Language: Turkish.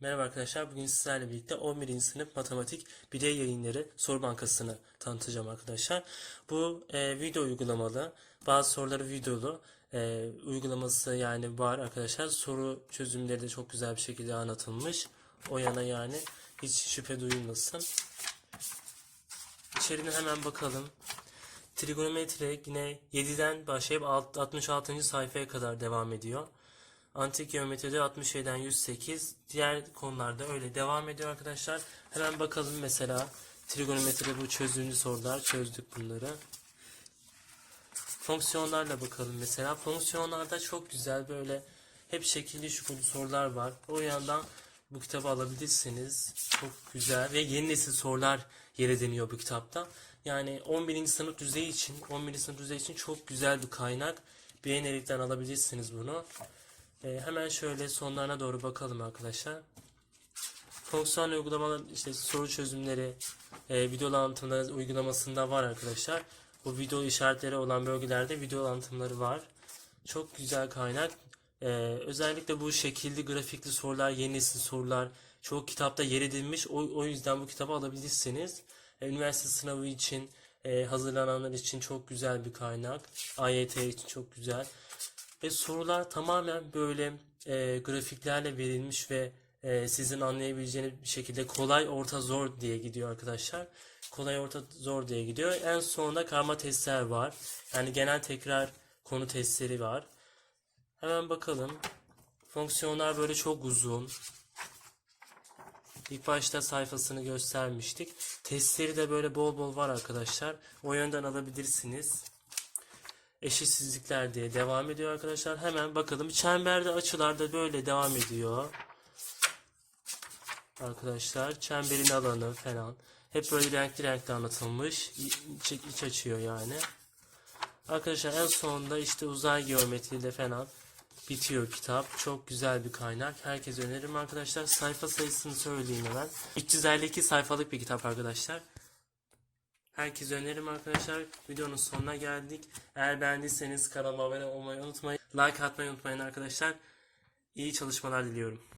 Merhaba arkadaşlar. Bugün sizlerle birlikte 11. sınıf matematik birey yayınları soru bankasını tanıtacağım arkadaşlar. Bu e, video uygulamalı. Bazı soruları videolu. E, uygulaması yani var arkadaşlar. Soru çözümleri de çok güzel bir şekilde anlatılmış. O yana yani hiç şüphe duyulmasın. İçeriğine hemen bakalım. Trigonometri yine 7'den başlayıp alt- 66. sayfaya kadar devam ediyor. Antik geometride 67'den 108. Diğer konularda öyle devam ediyor arkadaşlar. Hemen bakalım mesela trigonometride bu çözümlü sorular çözdük bunları. Fonksiyonlarla bakalım mesela. Fonksiyonlarda çok güzel böyle hep şekilli şukulu sorular var. O yandan bu kitabı alabilirsiniz. Çok güzel ve yeni nesil sorular yer ediniyor bu kitapta. Yani 11. sınıf düzeyi için, 11. sınıf düzeyi için çok güzel bir kaynak. Beğenerekten alabilirsiniz bunu. Ee, hemen şöyle sonlarına doğru bakalım arkadaşlar. Fonksiyon uygulamalar işte soru çözümleri e, video anlatımları uygulamasında var arkadaşlar. Bu video işaretleri olan bölgelerde video anlatımları var. Çok güzel kaynak. Ee, özellikle bu şekilli grafikli sorular, yeni nesil sorular çoğu kitapta yer edilmiş. O, o yüzden bu kitabı alabilirsiniz. Ee, üniversite sınavı için e, hazırlananlar için çok güzel bir kaynak. AYT için çok güzel. Ve sorular tamamen böyle e, grafiklerle verilmiş ve e, sizin anlayabileceğiniz bir şekilde kolay, orta, zor diye gidiyor arkadaşlar. Kolay, orta, zor diye gidiyor. En sonunda karma testler var. Yani genel tekrar konu testleri var. Hemen bakalım. Fonksiyonlar böyle çok uzun. İlk başta sayfasını göstermiştik. Testleri de böyle bol bol var arkadaşlar. O yönden alabilirsiniz eşitsizlikler diye devam ediyor arkadaşlar. Hemen bakalım. Çemberde açılarda böyle devam ediyor. Arkadaşlar çemberin alanı falan. Hep böyle renkli renkli anlatılmış. İç, iç açıyor yani. Arkadaşlar en sonunda işte uzay geometriyle falan bitiyor kitap. Çok güzel bir kaynak. Herkese öneririm arkadaşlar. Sayfa sayısını söyleyeyim hemen. 352 sayfalık bir kitap arkadaşlar. Herkese öneririm arkadaşlar. Videonun sonuna geldik. Eğer beğendiyseniz kanalıma abone olmayı unutmayın. Like atmayı unutmayın arkadaşlar. İyi çalışmalar diliyorum.